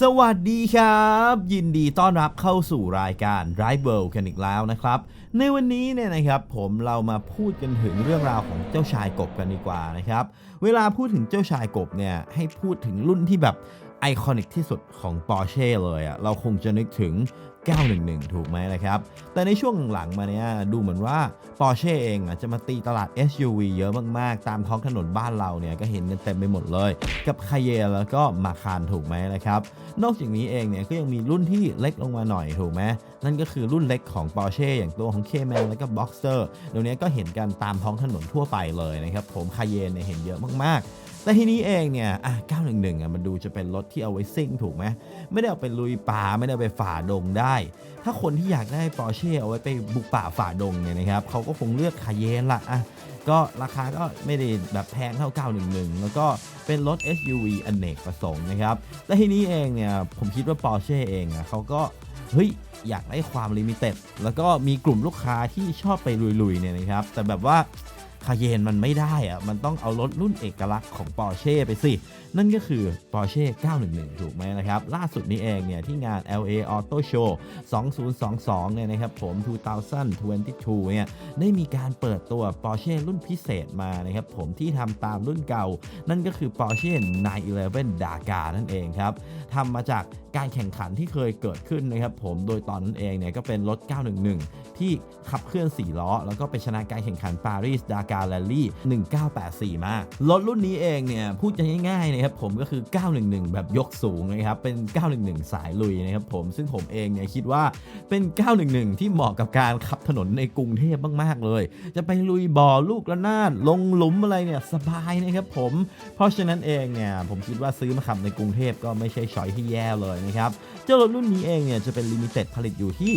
สวัสดีครับ ยินดีต้อนรับเข้าสู่รายการ Drive World กันอีกแล้วนะครับ ในวันนี้เนี่ยนะครับผมเรามาพูดกันถึงเรื่องราวของเจ้าชายกบกันดีกว่านะครับ เวลาพูดถึงเจ้าชายกบเนี่ยให้พูดถึงรุ่นที่แบบไอคอนิกที่สุดของ Porsche เลยอะเราคงจะนึกถึง 911 ถูกไหมนะครับ แต่ในช่วงหลังมาเนี้ยดูเหมือนว่า Porsche เองอะจะมาตีตลาด SUV เยอะมากๆ ตามท้องถนนบ้านเราเนี่ยก็เห็นกันเต็มไปหมดเลย กับคาเยแล้วก็มาคารถูกไหมนะครับ นอกจากนี้เองเนี่ยก็ยังมีรุ่นที่เล็กลงมาหน่อยถูกไหมนั่นก็คือรุ่นเล็กของ Porsche อย่างตัวของ Cayman แล้วก็ Boxer เดี๋ยวนี้ก็เห็นกันตามท้องถนนทั่วไปเลยนะครับผมคาเยนเนี่ยเห็นเยอะมากๆแต่ทีนี้เองเนี่ย อะ 911 อะ มันดูจะเป็นรถที่เอาไว้ซิ่งถูกไหม ไม่ได้เอาไปลุยป่า ไม่ได้ไปฝ่าดงได้ถ้าคนที่อยากได้ Porsche เอาไว้ไปบุกป่าฝ่าดงเนี่ยนะครับเขาก็คงเลือกคาเยนละอะก็ราคาก็ไม่ได้แบบแพงเท่า 911 แล้วก็เป็นรถ SUV อเนกประสงค์นะครับ และทีนี้เองเนี่ยผมคิดว่า Porsche เองอะเขาก็ เฮ้ย อยากได้ความลิมิเต็ด แล้วก็มีกลุ่มลูกค้าที่ชอบไปลุยๆเนี่ยนะครับ แต่แบบว่า คาเยนมันไม่ได้อะมันต้องเอารถรุ่นเอกลักษณ์ของ Porsche ไปสิ นั่นก็คือ Porsche 911 ถูกไหมนะครับ ล่าสุดนี้เองเนี่ยที่งาน LA Auto Show 2022 เนี่ยนะครับผม 2022 เนี่ยได้มีการเปิดตัว Porsche รุ่นพิเศษมานะครับผมที่ทำตามรุ่นเก่า นั่นก็คือ Porsche 911 Daga นั่นเองครับทำมาจากการแข่งขันที่เคยเกิดขึ้นนะครับผมโดยตอนนั้นเองเนี่ยก็เป็นรถ 911 ที่ขับเคลื่อน 4 ล้อ แล้วก็ไปชนะการแข่งขันปารีสดาการแรลลี่1984 มารถรุ่นนี้เองเนี่ยพูดง่ายๆนะครับผมก็คือ 911 แบบยกสูงนะครับเป็น 911 สายลุยนะครับผมซึ่งผมเองเนี่ยคิดว่าเป็น 911 ที่เหมาะกับการขับถนนในกรุงเทพมากๆเลย จะไปลุยบ่อลูกระนาดลงหลุมอะไรเนี่ยสบายนะครับผม เพราะฉะนั้นเองเนี่ยผมคิดว่าซื้อมาขับในกรุงเทพก็ไม่ใช่ช้อยที่แย่เลยนะครับเจ้ารถรุ่นนี้เองเนี่ยจะเป็นลิมิเต็ดผลิตอยู่ที่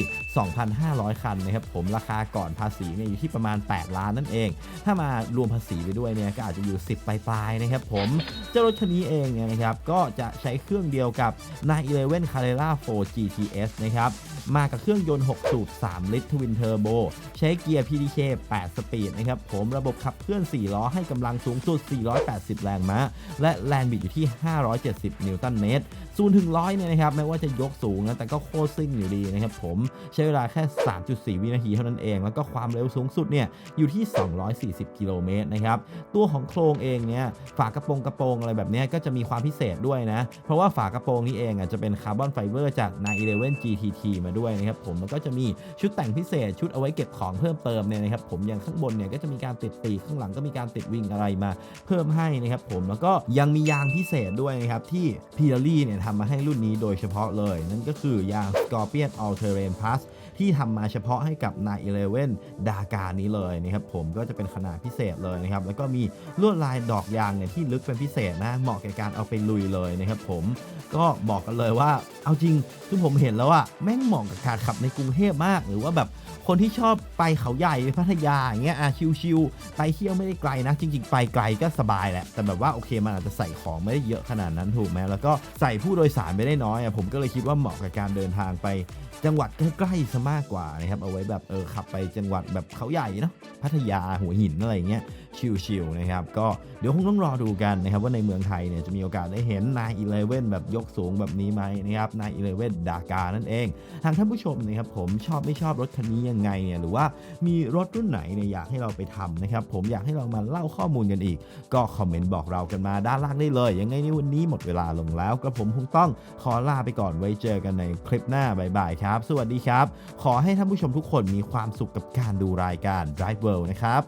2,500 คันนะครับผมราคาก่อนภาษีเนี่ยอยู่ที่ประมาณ 8 ล้านนั่นเอง ถ้ามารวมภาษีไปด้วยเนี่ยก็อาจจะอยู่ 10 ปลายๆนะครับผมเจ้ารถคันนี้เองเนี่ยนะครับก็จะใช้เครื่องเดียวกับ911 Carrera 4 GTS นะครับ มากับเครื่องยนต์ 6 สูบ 3 ลิตรทวินเทอร์โบ ใช้เกียร์ PDK 8 สปีดนะครับผมระบบขับเคลื่อน 4 ล้อให้กำลังสูงสุด 480 แรงม้า และแรงบิดอยู่ที่ 570 นิวตันเมตรศูนถึงร้อยเนี่ยนะครับไม่ว่าจะยกสูงนะแต่ก็โคตรซิ่งอยู่ดีนะครับผมใช้เวลาแค่ 3.4 วินาทีเท่านั้นเอง แล้วก็ความเร็วสูงสุดเนี่ยอยู่ที่ 240 กิโลเมตรนะครับตัวของโครงเองเนี่ยฝากระโปรงกระโปรงอะไรแบบนี้ก็จะมีความพิเศษด้วยนะ เพราะว่าฝากระโปรงนี้เองอะจะเป็นคาร์บอนไฟเบอร์จาก911 GTT มาด้วยไว้นะครับผมแล้วก็จะมีชุดแต่งพิเศษชุดเอาไว้เก็บของเพิ่มเติมเนี่ยนะครับผมอย่างข้างบนเนี่ยก็จะมีการติดปีกข้างหลังก็มีการติดวิ่งอะไรมาเพิ่มให้นะครับผมแล้วก็ยังมียางพิเศษด้วยนะครับที่พีเ r รี่เนี่ยทำมาให้รุ่นนี้โดยเฉพาะเลย นั่นก็คือยาง Scorpion All Terrain Plus ที่ทำมาเฉพาะให้กับ911ดากานี้เลยนะครับผมก็จะเป็นขนาดพิเศษเลยนะครับแล้วก็มีลวดลายดอกยางเนี่ยที่ลึกเป็นพิเศษนะเหมาะแก่การเอาไปลุยเลยนะครับผมก็บอกกันเลยว่าเอาจริงคือผมเห็นแล้วอะแม่งเหมาะกับการขับในกรุงเทพมาก หรือว่าแบบคนที่ชอบไปเขาใหญ่ไปพัทยาอย่างเงี้ยอะชิวๆไปเที่ยวไม่ได้ไกลนะ จริง ๆ ไปไกลก็สบายแหละ แต่แบบว่าโอเคมันอาจจะใส่ของไม่ได้เยอะขนาดนั้นถูกไหมแล้วก็ใส่ผู้โดยสารไม่ได้น้อยอะผมก็เลยคิดว่าเหมาะกับการเดินทางไปจังหวัดใกล้ๆซะมากกว่านะครับเอาไว้แบบเออขับไปจังหวัดแบบเขาใหญ่เนาะพัทยาหัวหินอะไรอย่างเงี้ยชิวๆนะครับก็เดี๋ยวคงต้องรอดูกันนะครับว่าในเมืองไทยเนี่ยจะมีโอกาสได้เห็น911แบบยกสูงแบบนี้ไหมนะครับ911ดากานั่นเอง ทางท่านผู้ชมนะครับผมชอบไม่ชอบรถคันนี้ยังไงเนี่ยหรือว่ามีรถรุ่นไหนเนี่ยอยากให้เราไปทำนะครับผมอยากให้เรามาเล่าข้อมูลกันอีก ก็คอมเมนต์บอกเรากันมาด้านล่างได้เลยยังไงในวันนี้หมดเวลาลงแล้วกระผมคงต้องขอลาไปก่อนไว้เจอกันในคลิปหน้าบายบายครับ สวัสดีครับ ขอให้ท่านผู้ชมทุกคนมีความสุขกับการดูรายการ Drive World นะครับ